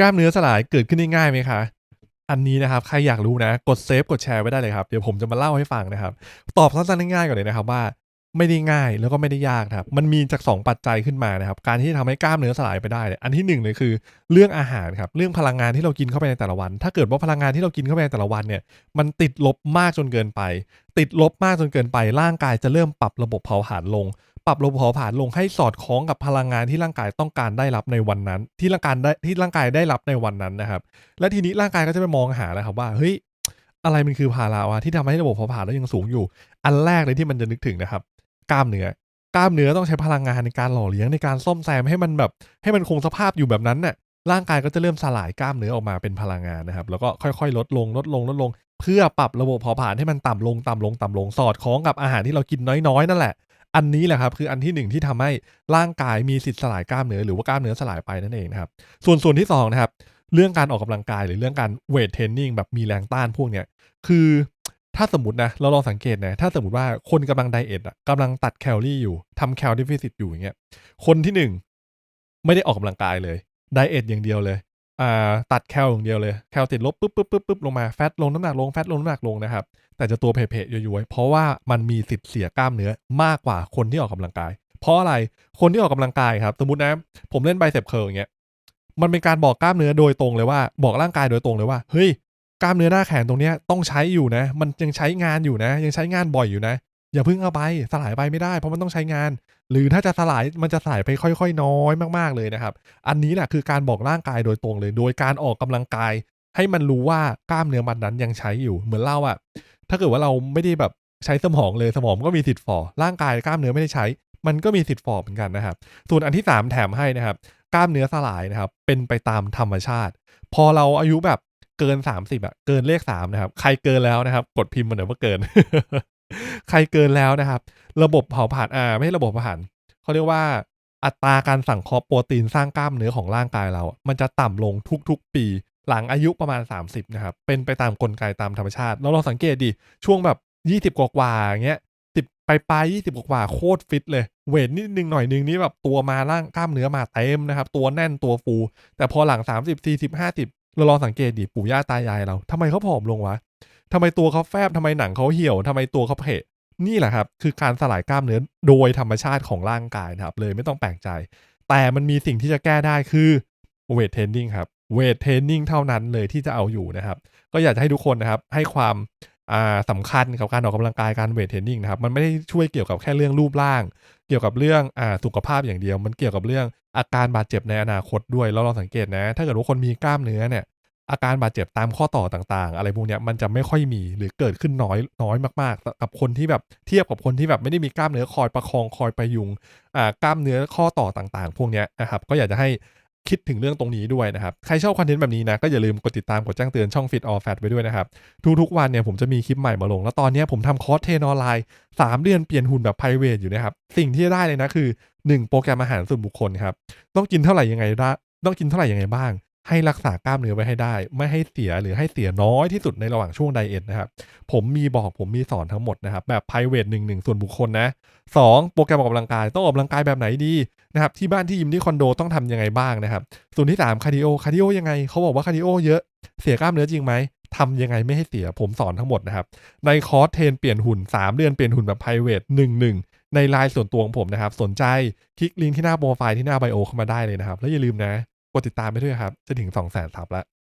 กล้ามเนื้อสลายเกิดขึ้นได้ง่ายไหมคะ อันนี้นะครับใครอยากรู้นะ กดเซฟกดแชร์ไว้ได้เลยครับ เดี๋ยวผมจะมาเล่าให้ฟังนะครับ ตอบสั้นๆง่ายๆก่อนเลยนะครับว่าไม่ได้ง่ายแล้วก็ไม่ได้ยากครับ มันมีจาก 2 ปัจจัยขึ้นมานะครับ การที่จะทำให้กล้ามเนื้อสลายไปได้เนี่ยอันที่ 1 เลยคือ เรื่องอาหารครับ เรื่องพลังงานที่เรากินเข้าไปในแต่ละวัน ถ้าเกิดว่าพลังงานที่เรากินเข้าไปในแต่ละวันเนี่ย มันติดลบมากจนเกินไป ติดลบมากจนเกินไป ร่างกายจะเริ่มปรับระบบเผาผลาญลง ปรับระบบเผาผลาญลงให้สอดคล้องกับพลังงานที่ร่างกายต้องการได้รับในวันนั้น ที่ร่างกายได้ที่ร่างกายได้รับในวันนั้นนะครับ และทีนี้ร่างกายก็จะไปมองหาแล้วครับว่าเฮ้ยอะไรมันคือภาระวะที่ทำให้ระบบเผาผลาญเรายังสูงอยู่ อันแรกเลยที่มันจะนึกถึงนะครับกล้ามเนื้อกล้ามเนื้อต้องใช้พลังงานในการหล่อเลี้ยงในการซ่อมแซมให้มันแบบ ให้มันคงสภาพอยู่แบบนั้นน่ะร่างกายก็จะเริ่มสลายกล้ามเนื้อออกมาเป็นพลังงานนะครับ แล้วก็ค่อยๆ ลดลงลดลงลดลง เพื่อปรับระบบเผาผลาญให้มันต่ำลงต่ำลงต่ำลงสอดคล้องกับอาหารที่เรากินน้อยๆ นั่นแหละ อันนี้แหละครับคืออันที่หนึ่งที่ทำให้ร่างกายมีสิทธิ์สลายกล้ามเนื้อหรือว่ากล้ามเนื้อสลายไปนั่นเองนะครับ ส่วนส่วนที่สองนะครับเรื่องการออกกำลังกายหรือเรื่องการเวทเทรนนิ่งแบบมีแรงต้านพวกเนี้ยคือถ้าสมมตินะเราลองสังเกตนะถ้าสมมติว่าคนกำลังไดเอทอะกำลังตัดแคลอรี่อยู่ทำแคลดิฟิซิตอยู่อย่างเงี้ยคนที่หนึ่งไม่ได้ออกกำลังกายเลยไดเอทอย่างเดียวเลย อ่าตัดแคลอย่างเดียวเลย แคลติดลบปุ๊บปุ๊บปุ๊บปุ๊บลงมาแฟตลงน้ำหนักลงแฟตลงน้ำหนักลงนะครับ แต่จะตัวเพะๆย้อยๆเพราะว่ามันมีสิทธิ์เสียกล้ามเนื้อมากกว่าคนที่ออกกำลังกาย เพราะอะไรคนที่ออกกำลังกายครับ สมมตินะผมเล่นไบเซปเคิร์อย่างเงี้ยมันเป็นการบอกกล้ามเนื้อโดยตรงเลยว่า บอกร่างกายโดยตรงเลยว่าเฮ้ยกล้ามเนื้อหน้าแขนตรงเนี้ยต้องใช้อยู่นะ มันยังใช้งานอยู่นะ ยังใช้งานบ่อยอยู่นะ อย่าเพิ่งเอาไปสลายไปไม่ได้ เพราะมันต้องใช้งาน หรือถ้าจะสลายมันจะสลายไปค่อยๆ น้อยมากๆเลยนะครับ อันนี้แหละคือการบอกร่างกายโดยตรงเลย โดยการออกกำลังกาย ให้มันรู้ว่ากล้ามเนื้อมันนั้นยังใช้อยู่ เหมือนเราอะถ้าเกิดว่าเราไม่ได้แบบใช้สมองเลยสมองก็มีสิทธิ์ฝ่อร่างกายกล้ามเนื้อไม่ได้ใช้ มันก็มีสิทธิ์ฝ่อเหมือนกันนะครับ ส่วนอันที่ 3 แถมให้นะครับ กล้ามเนื้อสลายนะครับ เป็นไปตามธรรมชาติ พอเราอายุแบบเกิน 30อะเกินเลข3นะครับ ใครเกินแล้วนะครับ กดพิมพ์มาหน่อยว่าเกิน ใครเกินแล้วนะครับ ระบบเผาผลาญอ่าไม่ใช่ระบบเผาผลาญเขาเรียกว่าอัตราการสั่งคราะห์โปรตีนสร้างกล้ามเนื้อของร่างกายเรา มันจะต่ำลงทุกๆ ปีหลังอายุประมาณ 30 นะครับ เป็นไปตามกลไกตามธรรมชาติเราลองสังเกตดิ ช่วงแบบ 20 กว่าๆอย่างเงี้ยสิบปลายปลายยี่สิบกว่าโคตรฟิตเลย เวทนิดนึงหน่อยนึงนี่แบบตัวมาร่างกล้ามเนื้อมาเต็มนะครับ ตัวแน่นตัวฟู แต่พอหลัง 30 40 50 เราลองสังเกตดิปู่ย่าตายายเราทำไมเขาผอมลงวะ ทำไมตัวเขาแฟบทำไมหนังเขาเหี่ยวทำไมตัวเขาเพะนี่แหละครับ คือการสลายกล้ามเนื้อโดยธรรมชาติของร่างกายนะครับ เลยไม่ต้องแปลกใจ แต่มันมีสิ่งที่จะแก้ได้คือเวทเทรนนิ่งครับเวทเทรนนิ่งเท่านั้นเลยที่จะเอาอยู่นะครับ ก็อยากจะให้ทุกคนนะครับ ให้ความอ่าสำคัญกับการออกกำลังกายการเวทเทรนนิ่งนะครับ มันไม่ได้ช่วยเกี่ยวกับแค่เรื่องรูปร่าง เกี่ยวกับเรื่องอสุขภาพอย่างเดียว มันเกี่ยวกับเรื่องอาการบาดเจ็บในอนาคตด้วยแล้วเราสังเกตนะ ถ้าเกิดว่าคนมีกล้ามเนื้อเนี่ย อาการบาดเจ็บตามข้อต่อต่างๆ อะไรพวกเนี้ยมันจะไม่ค่อยมีหรือเกิดขึ้นน้อยน้อยมากๆ กับคนที่แบบเทียบกับคนที่แบบไม่ได้มีกล้ามเนื้อคอยประคองคอยประยุงอ่ากล้ามเนื้อข้อต่อต่างๆ พวกเนี้ยนะครับก็อยากจะให้คิดถึงเรื่องตรงนี้ด้วยนะครับ ใครชอบคอนเทนต์แบบนี้นะ ก็อย่าลืมกดติดตามกดแจ้งเตือนช่อง Fit All Fat ไว้ด้วยนะครับ ทุกๆวันเนี่ยผมจะมีคลิปใหม่มาลง แล้วตอนนี้ผมทำคอร์สเทรนออนไลน์ 3 เดือนเปลี่ยนหุ่นแบบ p r i v a t อยู่นะครับ สิ่งที่จะได้เลยนะคือ 1 โปรแกรมอาหารส่วนบุคคลครับ ต้องกินเท่าไหร่ยังไงได้ต้องกินเท่าไหร่ยังไงบ้าง ให้รักษากล้ามเนื้อไว้ให้ได้ ไม่ให้เสียหรือให้เสียน้อยที่สุดในระหว่างช่วงไดเอทนะครับ ผมมีบอกผมมีสอนทั้งหมดนะครับ แบบ private 1 1ส่วนบุคคลนะ2โปรแกรมออกกำลังกาย ต้องออกกำลังกายแบบไหนดีนะครับที่บ้านที่ยิมที่คอนโดต้องทำยังไงบ้างนะครับ ส่วนที่3คาร์ดิโอคาร์ดิโอยังไงเขาบอกว่าคาร์ดิโอเยอะเสียกล้ามเนื้อจริงไหมทำยังไงไม่ให้เสียผมสอนทั้งหมดนะครับ ในคอร์สเทรนเปลี่ยนหุ่น 3 เดือนเปลี่ยนหุ่นแบบ private 1 1 ในไลน์ส่วนตัวของผมนะครับ สนใจคลิกลิงก์ที่หน้าโปรไฟล์ที่หน้าไบโอเข้ามาได้เลยนะครับ แล้วอย่าลืมนะ กดติดตามไปด้วยครับ จะถึง2 0 0 0 0 0ซับแล้ว